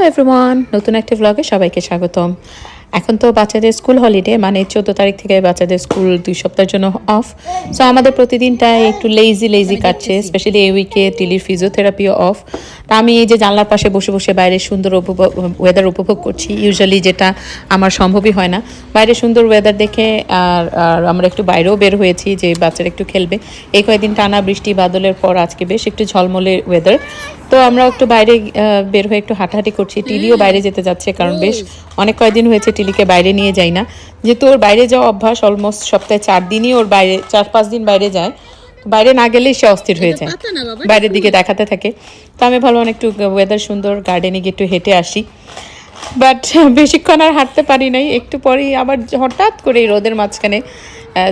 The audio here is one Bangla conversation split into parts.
হ্যালো এভরিওয়ান নতুন একটা ব্লগে সবাইকে স্বাগতম। এখন তো বাচ্চাদের স্কুল হলিডে মানে চোদ্দ তারিখ থেকে বাচ্চাদের স্কুল দুই সপ্তাহের জন্য অফ সো আমাদের প্রতিদিনটাই একটু লেজি লেজি কাটছে স্পেশালি এই উইকে টিলির ফিজিওথেরাপিও অফ তা আমি এই যে জানলার পাশে বসে বসে বাইরে সুন্দর উপভোগ ওয়েদার উপভোগ করছি। ইউজুয়ালি যেটা আমার সম্ভবই হয় না। বাইরে সুন্দর ওয়েদার দেখে আর আর আমরা একটু বাইরেও বের হয়েছি যে বাচ্চারা একটু খেলবে। এই কয়েকদিন টানা বৃষ্টি বাদলের পর আজকে বেশ একটু ঝলমলে ওয়েদার তো আমরা একটু বাইরে বের হয়ে একটু হাঁটাহাঁটি করছি। টিলিও বাইরে যেতে যাচ্ছে কারণ বেশ অনেক কয়েকদিন হয়েছে টিলিকে বাইরে নিয়ে যাই না। যেহেতু ওর বাইরে যাওয়া অভ্যাস অলমোস্ট সপ্তাহে চার দিনই ওর বাইরে, চার পাঁচ দিন বাইরে যায়। বাইরে না গেলেই সে অস্থির হয়ে যায়। বাইরের দিকে দেখাতে থাকে। তো আমি ভাবলাম একটু ওয়েদার সুন্দর গার্ডেনে গিয়ে একটু হেঁটে আসি। বাট বেশিক্ষণ আর হাঁটতে পারি নাই। একটু পরেই আবার হঠাৎ করে এই রোদের মাঝখানে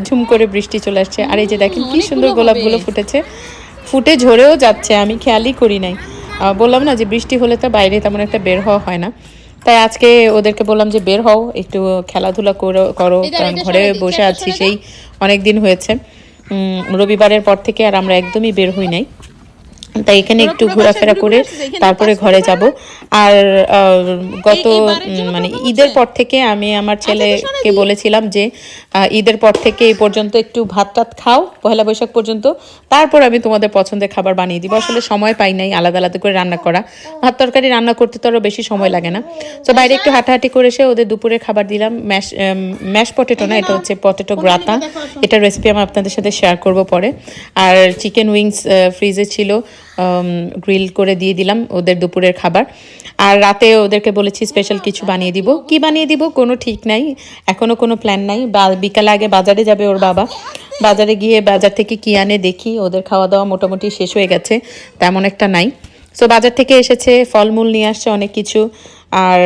ঝুম করে বৃষ্টি চলে আসছে। আর এই যে দেখেন কি সুন্দর গোলাপগুলো ফুটেছে। ফুটে ঝরেও যাচ্ছে আমি খেয়ালই করি নাই। বললাম না যে বৃষ্টি হলে তো বাইরে তেমন একটা বের হওয়া হয় না। তাই আজকে ওদেরকে বললাম যে বের হও একটু খেলাধুলা করো করো। কারণ ঘরে বসে আছি সেই অনেক দিন হয়েছে। রবিবারের পর থেকে আর আমরা একদমই বের হই নাই। তাই এখানে একটু ঘোরাফেরা করে তারপরে ঘরে যাব। আর গত মানে ঈদের পর থেকে আমি আমার ছেলেকে বলেছিলাম যে ঈদের পর থেকে এই পর্যন্ত একটু ভাত টাত খাও পহেলা বৈশাখ পর্যন্ত। তারপর আমি তোমাদের পছন্দের খাবার বানিয়ে দিব। আসলে সময় পাই নাই আলাদা আলাদা করে রান্না করা। ভাত তরকারি রান্না করতে তো আরও বেশি সময় লাগে না। তো বাইরে একটু হাঁটাহাঁটি করে এসে ওদের দুপুরে খাবার দিলাম। ম্যাশ ম্যাশ পটেটো না এটা হচ্ছে পটেটো গ্রাতা। এটা রেসিপি আমি আপনাদের সাথে শেয়ার করব পরে। আর চিকেন উইংস ফ্রিজে ছিল। গ্রিল করে দিয়ে দিলাম ওদের দুপুরের খাবার। আর রাতে ওদেরকে বলেছি স্পেশাল কিছু বানিয়ে দিব। কি বানিয়ে দিব? কোনো ঠিক নাই। এখনও কোনো প্ল্যান নাই। বা বিকালে আগে বাজারে যাবে ওর বাবা। বাজারে গিয়ে বাজার থেকে কি আনে দেখি। ওদের খাওয়া দাওয়া মোটামুটি শেষ হয়ে গেছে, তেমন একটা নাই। সো বাজার থেকে এসেছে, ফলমূল নিয়ে আসছে অনেক কিছু। আর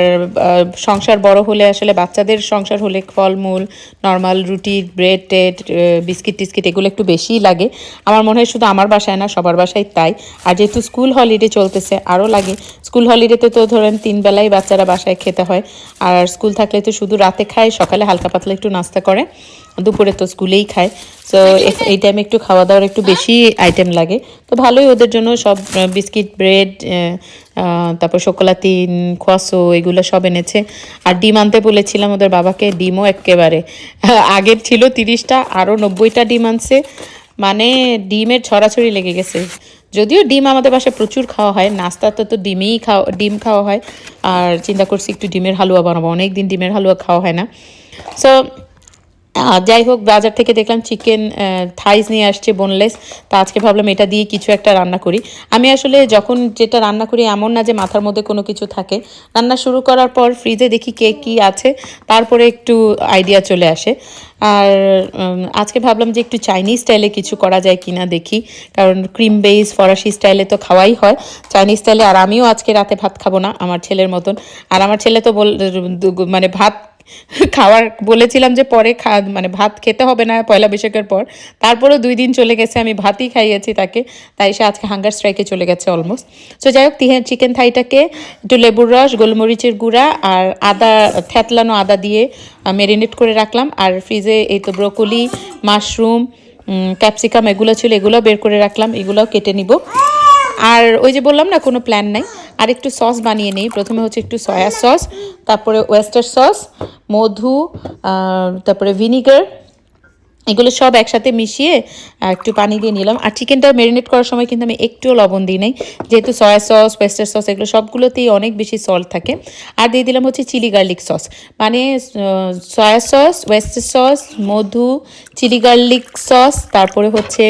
সংসার বড় হলে আসলে বাচ্চাদের সংসার হলে ফলমূল নর্মাল রুটি ব্রেড টেড বিস্কিট টিস্কিট এগুলো একটু বেশিই লাগে। আমার মনে হয় শুধু আমার বাসায় না সবার বাসায় তাই। আর যেহেতু স্কুল হলিডে চলতেছে আরও লাগে। স্কুল হলিডেতে তো ধরেন তিন বেলাই বাচ্চারা বাসায় খেতে হয়। আর স্কুল থাকলে তো শুধু রাতে খায় সকালে হালকা পাতলা একটু নাস্তা করে। দুপুরে তো স্কুলেই খায়। সো এই টাইমে একটু খাওয়া দাওয়ার একটু বেশি আইটেম লাগে। তো ভালোই ওদের জন্য সব বিস্কিট ব্রেড তারপর শোকলাতিন, খোয়াসো, এগুলো সব এনেছে। আর ডিম আনতে বলেছিলাম ওদের বাবাকে, ডিমও একেবারে আগের ছিল তিরিশটা, আরও নব্বইটা ডিম আনছে। মানে ডিমের ছড়াছড়ি লেগে গেছে। যদিও ডিম আমাদের বাসায় প্রচুর খাওয়া হয় নাস্তাতে তো ডিমই খাওয়া, ডিম খাওয়া হয়। আর চিন্তা করছি একটু ডিমের হালুয়া বানাবো। অনেক দিন ডিমের হালুয়া খাওয়া হয় না। সো যাই হোক, বাজার থেকে দেখলাম চিকেন থাইস নিয়ে আসছে বোনলেস তা আজকে ভাবলাম এটা দিয়ে কিছু একটা রান্না করি। আমি আসলে যখন যেটা রান্না করি এমন না যে মাথার মধ্যে কোনো কিছু থাকে। রান্না শুরু করার পর ফ্রিজে দেখি কে কী আছে, তারপরে একটু আইডিয়া চলে আসে। আর আজকে ভাবলাম যে একটু চাইনিজ স্টাইলে কিছু করা যায় কিনা দেখি। কারণ ক্রিম বেস ফরাসি স্টাইলে তো খাওয়াই হয়। চাইনিজ স্টাইলে আর আমিও আজকে রাতে ভাত খাব না, আমার ছেলের মতন। আর আমার ছেলে তো বল মানে ভাত খাওয়ার বলেছিলাম যে পরে খা মানে ভাত খেতে হবে না পয়লা বৈশাখের পর। তারপরেও দুই দিন চলে গেছে, আমি ভাতই খাইয়েছি তাকে। তাই সে আজকে হাঙ্গার স্ট্রাইকে চলে গেছে অলমোস্ট সো যাই হোক, তিহে চিকেন থাইটাকে একটু লেবুর রস, গোলমরিচের গুঁড়া আর আদা থ্যাতলানো আদা দিয়ে মেরিনেট করে রাখলাম। আর ফ্রিজে এই তো ব্রোকলি মাশরুম ক্যাপসিকাম এগুলো ছিল, এগুলো বের করে রাখলাম। এগুলোও কেটে নিব। আর ওই যে বললাম না, কোনো প্ল্যান নাই। আর একটু সস বানিয়ে নেই। প্রথমে হচ্ছে একটু সয়া সস তারপরে ওয়েস্টার সস মধু তারপরে ভিনিগার এগুলো সব একসাথে মিশিয়ে একটু পানি দিয়ে নিলাম। আর চিকেনটা ম্যারিনেট করার সময় কিন্তু আমি একটুও লবণ দিই নাই। যেহেতু সয়া সস ওয়েস্টার সস এগুলো সবগুলোতেই অনেক বেশি সল্ট থাকে। আর দিয়ে দিলাম হচ্ছে চিলি গার্লিক সস মানে সয়া সস ওয়েস্টার সস মধু চিলি গার্লিক সস তারপরে হচ্ছে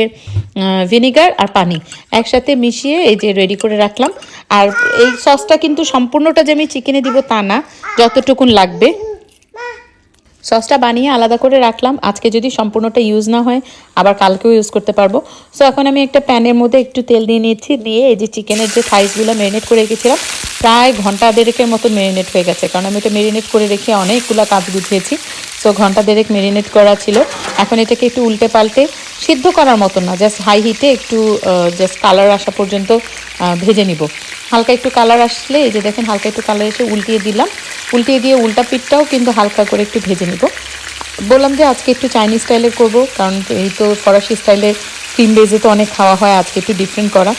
ভিনিগার আর পানি একসাথে মিশিয়ে এই যে রেডি করে রাখলাম। আর এই সসটা কিন্তু সম্পূর্ণটা যে আমি চিকেনে দিব তা না, যতটুকুন লাগবে। সসটা বানিয়ে আলাদা করে রাখলাম। আজকে যদি সম্পূর্ণটা ইউজ না হয়, আবার কালকেও ইউজ করতে পারব। সো এখন আমি একটা প্যানের মধ্যে একটু তেল দিয়ে নিয়েছি। দিয়ে এই যে চিকেনের যে থাইসগুলো ম্যারিনেট করে রেখেছিলাম, প্রায় ঘণ্টা দেড়েকের মতো ম্যারিনেট হয়ে গেছে। কারণ আমি এটা ম্যারিনেট করে রেখে অনেকগুলো কাজ গুছিয়েছি সো ঘণ্টা দেড়েক ম্যারিনেট করা ছিল। এখন এটাকে একটু উল্টে পাল্টে সিদ্ধ করার মতো না জাস্ট হাই হিটে একটু জাস্ট কালার আসা পর্যন্ত ভেজে নিব। হালকা একটু কালার আসলে, এই যে দেখেন হালকা একটু কালার এসে উল্টিয়ে দিলাম। উল্টিয়ে দিয়ে উল্টা পিঠটাও কিন্তু হালকা করে একটু ভেজে নিব। বললাম যে আজকে একটু চাইনিজ স্টাইলে করব, কারণ এই তো ফরাসি স্টাইলে ক্রিম বেজে তো অনেক খাওয়া হয়, আজকে একটু ডিফারেন্ট করা।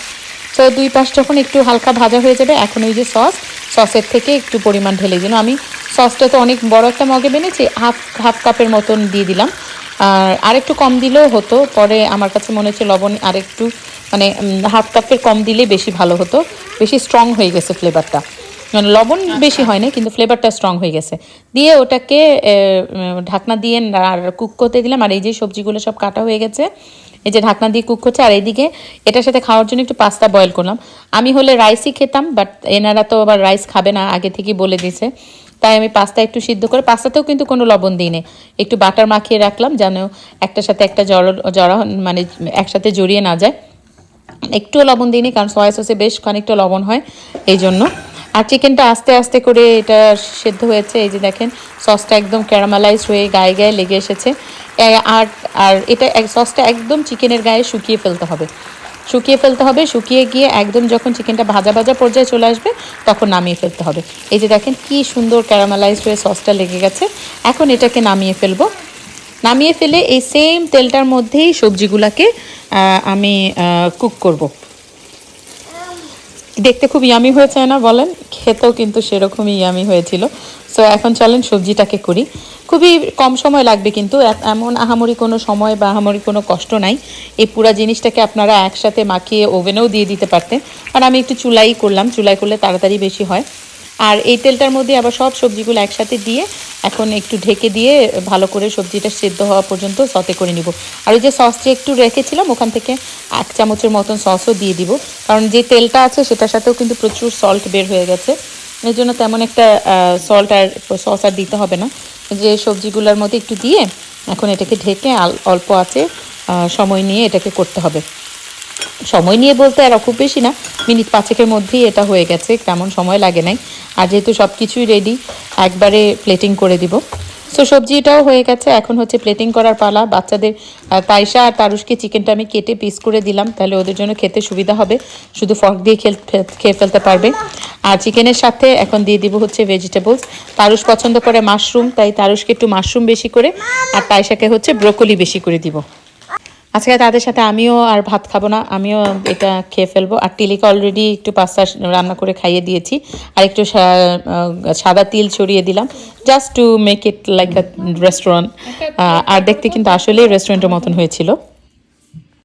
তো দুই পাশ যখন একটু হালকা ভাজা হয়ে যাবে, এখন ওই যে সস সসের থেকে একটু পরিমাণ ঢেলে দিন আমি সসটা তো অনেক বড় একটা মগে বেনেছি হাফ হাফ কাপের মতন দিয়ে দিলাম। আর আরেকটু কম দিলেও হতো, পরে আমার কাছে মনে হচ্ছে লবণ আরেকটু মানে হাফ কাপের কম দিলে বেশি ভালো হতো। বেশি স্ট্রং হয়ে গেছে ফ্লেভারটা মানে লবণ বেশি হয় না কিন্তু ফ্লেভারটা স্ট্রং হয়ে গেছে। দিয়ে ওটাকে ঢাকনা দিয়ে আর কুক করতে দিলাম। আর এই যে সবজিগুলো সব কাটা হয়ে গেছে, এই যে ঢাকনা দিয়ে কুক করছে আর এইদিকে এটার সাথে খাওয়ার জন্য একটু পাস্তা বয়েল করলাম। আমি হলে রাইসই খেতাম বাট এনারা তো আবার রাইস খাবে না, আগে থেকেই বলে দিয়েছে। তাই আমি পাস্তা একটু সিদ্ধ করে পাস্তাতেও কিন্তু কোনো লবণ দিই একটু বাটার মাখিয়ে রাখলাম, যেন একটার সাথে একটা জড়, জড়া মানে একসাথে জড়িয়ে না যায়। একটুও লবণ দিইনি, কারণ সয়া সসে বেশ খানিকটা লবণ হয় এই জন্য আর চিকেনটা আস্তে আস্তে করে এটা সেদ্ধ হয়েছে, এই যে দেখেন, সসটা একদম ক্যারামালাইজ হয়ে গায়ে গায়ে লেগে এসেছে। আর আর এটা সসটা একদম চিকেনের গায়ে শুকিয়ে ফেলতে হবে। শুকিয়ে ফেলতে হবে, শুকিয়ে গিয়ে একদম যখন চিকেনটা ভাজা ভাজা পর্যায়ে চলে আসবে, তখন নামিয়ে ফেলতে হবে। এই যে দেখেন, কি সুন্দর ক্যারামালাইজ হয়ে সসটা লেগে গেছে। এখন এটাকে নামিয়ে ফেলব। নামিয়ে ফেলে এই সেম তেলটার মধ্যেই সবজিগুলাকে আমি কুক করব। দেখতে খুব ইয়ামি হয়েছে না বলেন। খেতেও কিন্তু সেরকমই ইয়ামি হয়েছিল। সো এখন চলেন সবজিটাকে করি। খুবই কম সময় লাগবে কিন্তু এমন আহামরি কোনো সময় বা আহামরি কোনো কষ্ট নাই। এই পুরা জিনিসটাকে আপনারা একসাথে মাখিয়ে ওভেনেও দিয়ে দিতে পারতেন। আর আমি একটু চুলাই করলাম, চুলাই করলে তাড়াতাড়ি বেশি হয়। আর এই তেলটার মধ্যে আবার সব সবজিগুলো একসাথে দিয়ে এখন একটু ঢেকে দিয়ে ভালো করে সবজিটা সেদ্ধ হওয়া পর্যন্ত সতে করে নিব। আর ওই যে সস যে একটু রেখেছিলাম, ওখান থেকে এক চামচের মতন সসও দিয়ে দিব। কারণ যে তেলটা আছে সেটার সাথেও কিন্তু প্রচুর সল্ট বের হয়ে গেছে। এর জন্য তেমন একটা সল্ট আর সস আর দিতে হবে না। যে সবজিগুলোর মধ্যে একটু দিয়ে এখন এটাকে ঢেকে অল্প আছে সময় নিয়ে এটাকে করতে হবে। সময় নিয়ে বলতে আর খুব বেশি না। মিনিট পাঁচেকের মধ্যেই এটা হয়ে গেছে। তেমন সময় লাগে নাই। আর যেহেতু সব কিছুই রেডি একবারে প্লেটিং করে দিব। সো সবজিটাও হয়ে গেছে। এখন হচ্ছে প্লেটিং করার পালা। বাচ্চাদের তাইশা আর তারুষকে চিকেনটা আমি কেটে পিস করে দিলাম। তাহলে ওদের জন্য খেতে সুবিধা হবে। শুধু ফর্ক দিয়ে খেয়ে ফেলতে পারবে। আর চিকেনের সাথে এখন দিয়ে দিব হচ্ছে ভেজিটেবলস তারুষ পছন্দ করে মাশরুম তাই তারুষকে একটু মাশরুম বেশি করে। আর তাইশাকে হচ্ছে ব্রোকলি বেশি করে দিব। আজকে তাদের সাথে আমিও আর ভাত খাব না আমিও এটা খেয়ে ফেলব। আর টিলিকে অলরেডি একটু পাস্তা রান্না করে খাইয়ে দিয়েছি আর একটু সাদা তিল ছড়িয়ে দিলাম just to make it like a restaurant আর দেখতে কিন্তু আসলেই রেস্টুরেন্টের মতন হয়েছিল।